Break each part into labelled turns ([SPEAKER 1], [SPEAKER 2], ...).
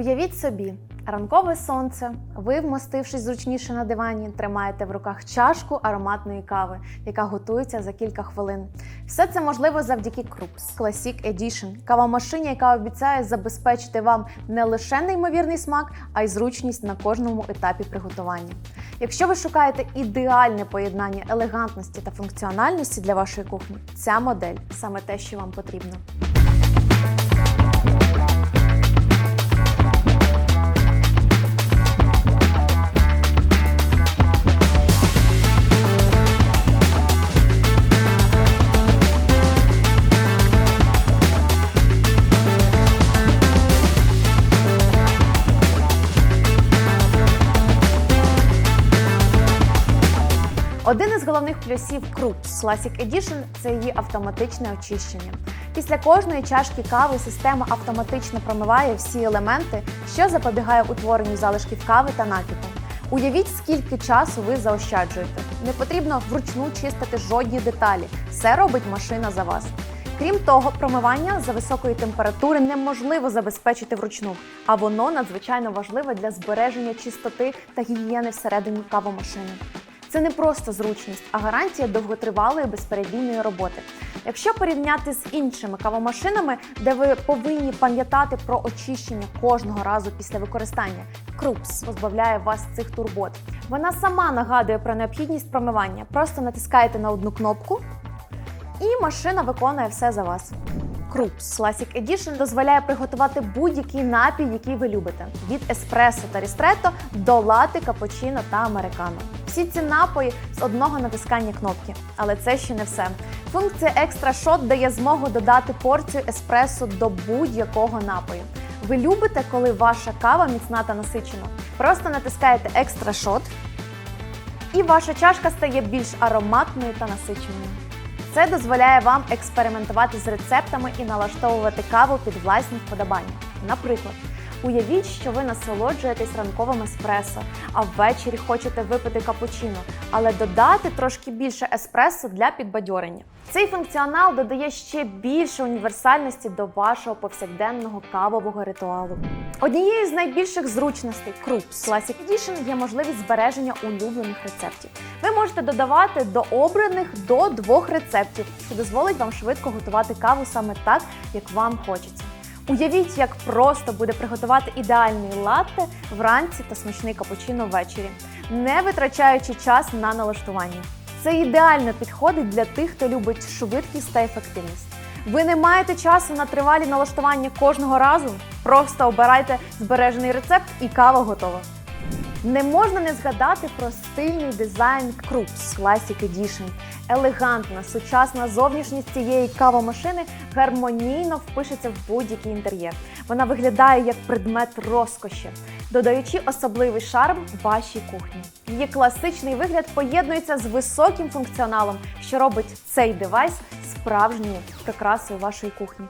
[SPEAKER 1] Уявіть собі, ранкове сонце, ви, вмостившись зручніше на дивані, тримаєте в руках чашку ароматної кави, яка готується за кілька хвилин. Все це можливо завдяки Krups Classic Edition – кавомашині, яка обіцяє забезпечити вам не лише неймовірний смак, а й зручність на кожному етапі приготування. Якщо ви шукаєте ідеальне поєднання елегантності та функціональності для вашої кухні, ця модель саме те, що вам потрібно. Один із головних плюсів Krups Classic Edition – це її автоматичне очищення. Після кожної чашки кави система автоматично промиває всі елементи, що запобігає утворенню залишків кави та накипу. Уявіть, скільки часу ви заощаджуєте. Не потрібно вручну чистити жодні деталі. Все робить машина за вас. Крім того, промивання за високої температури неможливо забезпечити вручну, а воно надзвичайно важливе для збереження чистоти та гігієни всередині кавомашини. Це не просто зручність, а гарантія довготривалої безперебійної роботи. Якщо порівняти з іншими кавомашинами, де ви повинні пам'ятати про очищення кожного разу після використання, Krups позбавляє вас цих турбот. Вона сама нагадує про необхідність промивання. Просто натискаєте на одну кнопку, і машина виконує все за вас. Krups Classic Edition дозволяє приготувати будь-який напій, який ви любите: від еспресо та рістретто до лати, капучино та американо. Всі ці напої з одного натискання кнопки, але це ще не все. Функція екстра шот дає змогу додати порцію еспресо до будь-якого напою. Ви любите, коли ваша кава міцна та насичена? Просто натискаєте екстра шот, і ваша чашка стає більш ароматною та насиченою. Це дозволяє вам експериментувати з рецептами і налаштовувати каву під власні вподобання. Наприклад, уявіть, що ви насолоджуєтесь ранковим еспресо, а ввечері хочете випити капучино, але додати трошки більше еспресо для підбадьорення. Цей функціонал додає ще більше універсальності до вашого повсякденного кавового ритуалу. Однією з найбільших зручностей Krups Classic Edition є можливість збереження улюблених рецептів. Ви можете додавати до обраних до двох рецептів, що дозволить вам швидко готувати каву саме так, як вам хочеться. Уявіть, як просто буде приготувати ідеальний латте вранці та смачний капучино ввечері, не витрачаючи час на налаштування. Це ідеально підходить для тих, хто любить швидкість та ефективність. Ви не маєте часу на тривалі налаштування кожного разу. Просто обирайте збережений рецепт і кава готова. Не можна не згадати про стильний дизайн Krups Classic Edition. Елегантна, сучасна зовнішність цієї кавомашини гармонійно впишеться в будь-який інтер'єр. Вона виглядає як предмет розкоші, додаючи особливий шарм вашій кухні. Її класичний вигляд поєднується з високим функціоналом, що робить цей девайс справжньою прикрасою вашої кухні.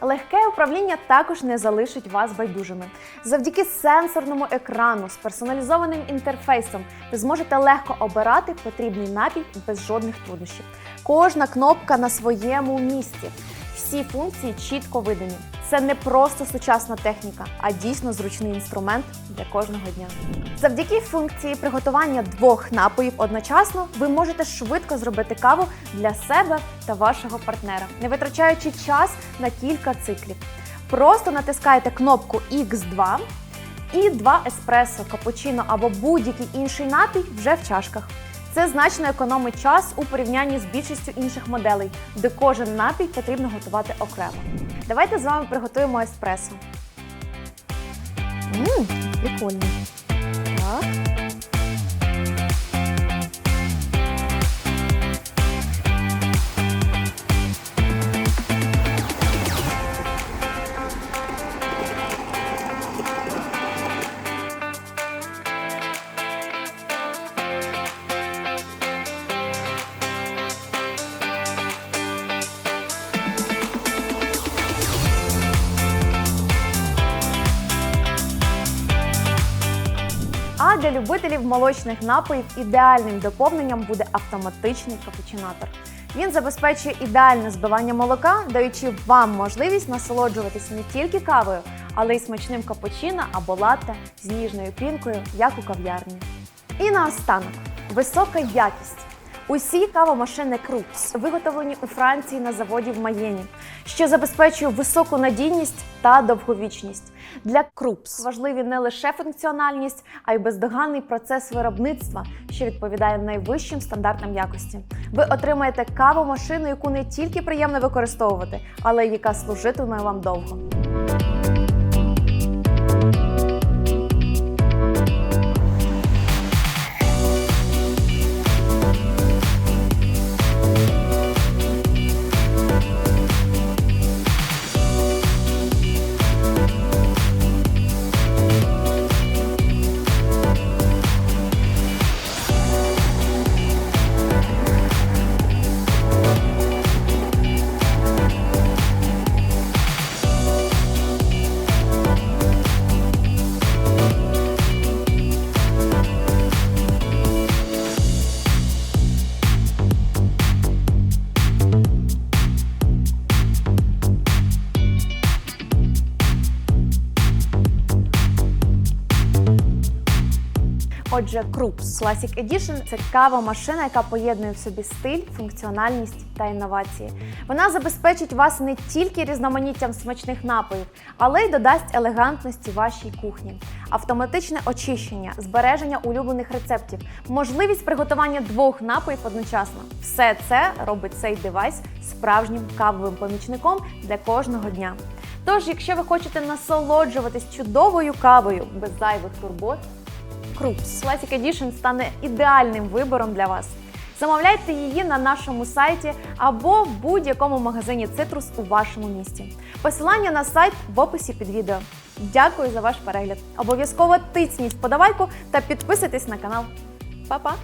[SPEAKER 1] Легке управління також не залишить вас байдужими. Завдяки сенсорному екрану з персоналізованим інтерфейсом ви зможете легко обирати потрібний напій без жодних труднощів. Кожна кнопка на своєму місці. Всі функції чітко видані. Це не просто сучасна техніка, а дійсно зручний інструмент для кожного дня. Завдяки функції приготування двох напоїв одночасно ви можете швидко зробити каву для себе та вашого партнера, не витрачаючи час на кілька циклів. Просто натискаєте кнопку X2 і два еспресо, капучино або будь-який інший напій вже в чашках. Це значно економить час у порівнянні з більшістю інших моделей, де кожен напій потрібно готувати окремо. Давайте з вами приготуємо еспресо. Ммм, прикольно. Так. Для любителів молочних напоїв ідеальним доповненням буде автоматичний капучинатор. Він забезпечує ідеальне збивання молока, даючи вам можливість насолоджуватися не тільки кавою, але й смачним капучино або латте з ніжною пінкою, як у кав'ярні. І наостанок висока якість. Усі кавомашини Крупс виготовлені у Франції на заводі в Маєні, що забезпечує високу надійність та довговічність. Для Крупс важливі не лише функціональність, а й бездоганний процес виробництва, що відповідає найвищим стандартам якості. Ви отримаєте кавомашину, яку не тільки приємно використовувати, але й яка служитиме вам довго. Отже, Крупс Classic Edition – це кава-машина, яка поєднує в собі стиль, функціональність та інновації. Вона забезпечить вас не тільки різноманіттям смачних напоїв, але й додасть елегантності вашій кухні, автоматичне очищення, збереження улюблених рецептів, можливість приготування двох напоїв одночасно. Все це робить цей девайс справжнім кавовим помічником для кожного дня. Тож, якщо ви хочете насолоджуватись чудовою кавою без зайвих турбот, Крупс Classic Edition стане ідеальним вибором для вас. Замовляйте її на нашому сайті або в будь-якому магазині Цитрус у вашому місті. Посилання на сайт в описі під відео. Дякую за ваш перегляд. Обов'язково тисніть вподобайку та підписуйтесь на канал. Па-па!